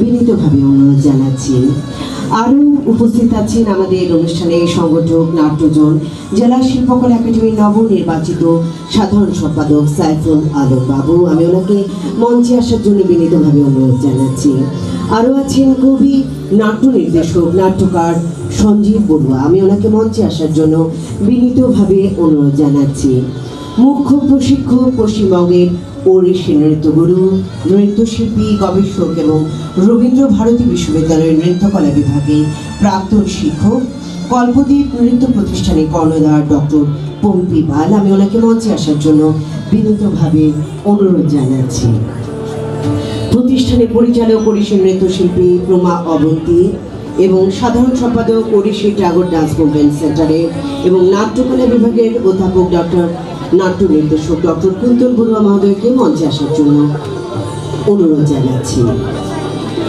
বিনীতভাবে অনুরোধ জানাচ্ছি। আরও উপস্থিত আছেন আমাদের অনুষ্ঠানে সংগঠক, নাট্যজন, জেলা শিল্পকলা একাডেমির নবনির্বাচিত সাধারণ সম্পাদক সাইফুল আলম বাবু। আমি ওনাকে মঞ্চে আসার জন্য বিনীতভাবে অনুরোধ জানাচ্ছি। আরও আছেন কবি নাট্য নির্দেশক নাট্যকার সঞ্জীব বড়ুয়া। আমি ওনাকে মঞ্চে আসার জন্য বিনীতভাবে অনুরোধ জানাচ্ছি। মুখ্য প্রশিক্ষক পশ্চিমবঙ্গের ওড়িশি নৃত্যগুরু, নৃত্যশিল্পী, গবেষক এবং রবীন্দ্র ভারতী বিশ্ববিদ্যালয়ের নৃত্যকলা বিভাগে প্রাক্তন শিক্ষক কল্পদ্বীপ নৃত্য প্রতিষ্ঠানের কর্ণধার ডক্টর পম্পি পাল। আমি ওনাকে মঞ্চে আসার জন্য বিনীতভাবে অনুরোধ জানাচ্ছি। প্রতিষ্ঠানের পরিচালক ওড়িশি নৃত্যশিল্পী প্রমা অবন্তী এবং সাধারণ সম্পাদক ওড়িশি টাগর ডান্স মুভমেন্ট সেন্টারে এবং নাট্যকলা বিভাগের অধ্যাপক ডক্টর নাট্য নির্দেশক ডক্টর কুন্তল বড়ুয়া মহোদয়কে মঞ্চে আসার জন্য অনুরোধ জানাচ্ছি